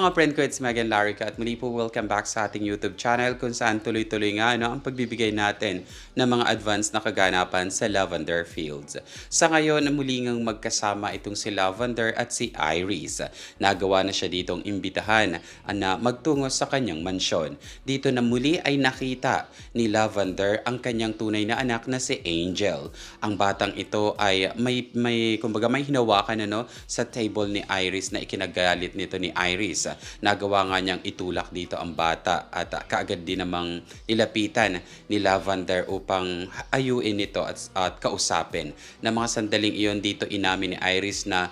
Mga friend ko, it's Megan Larica at muli po welcome back sa ating YouTube channel kung saan tuloy-tuloy nga no, ang pagbibigay natin ng mga advanced na kaganapan sa Lavender Fields. Sa ngayon, muli ngang magkasama itong si Lavender at si Iris. Nagawa na siya ditong imbitahan ah, na magtungo sa kanyang mansyon. Dito na muli ay nakita ni Lavender ang kanyang tunay na anak na si Angel. Ang batang ito ay may, may kumbaga may hinawakan ano, sa table ni Iris na ikinagalit nito ni Iris. Nagawa nga niyang itulak dito ang bata at ah, kaagad din namang nilapitan ni Lavender upang ayuin ito at, at kausapin. Na mga sandaling iyon dito inamin ni Iris na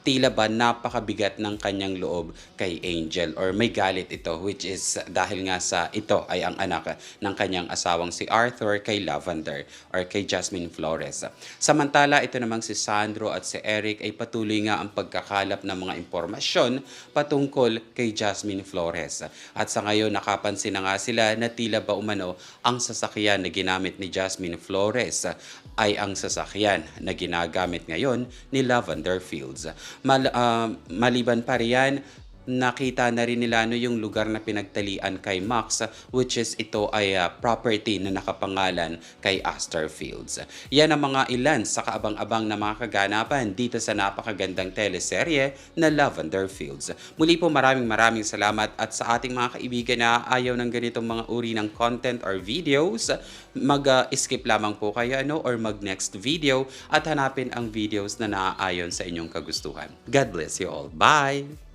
tila ba napakabigat ng kanyang loob kay Angel or may galit ito which is dahil nga sa ito ay ang anak ng kanyang asawang si Arthur kay Lavender or kay Jasmine Flores. Samantala ito namang si Sandro at si Eric ay patuloy nga ang pagkakalap ng mga impormasyon patungkol kay Jasmine Flores. At sa ngayon nakapansin na nga sila na tila ba umano ang sasakyan na ginamit ni Jasmine Flores ay ang sasakyan na ginagamit ngayon ni Lavender Fields. Mal, ah, maliban pa riyan, nakita na rin nila no, yung lugar na pinagtalian kay Max which is ito ay ah, property na nakapangalan kay Astor Fields. Yan ang mga ilan sa kaabang-abang na mga kaganapan dito sa napakagandang teleserye na Lavender Fields. Muli po maraming maraming salamat at sa ating mga kaibigan na ayaw ng ganitong mga uri ng content or videos, mag-skip lamang po kayo ano, or mag-next video at hanapin ang videos na naaayon sa inyong kagustuhan. God bless you all. Bye!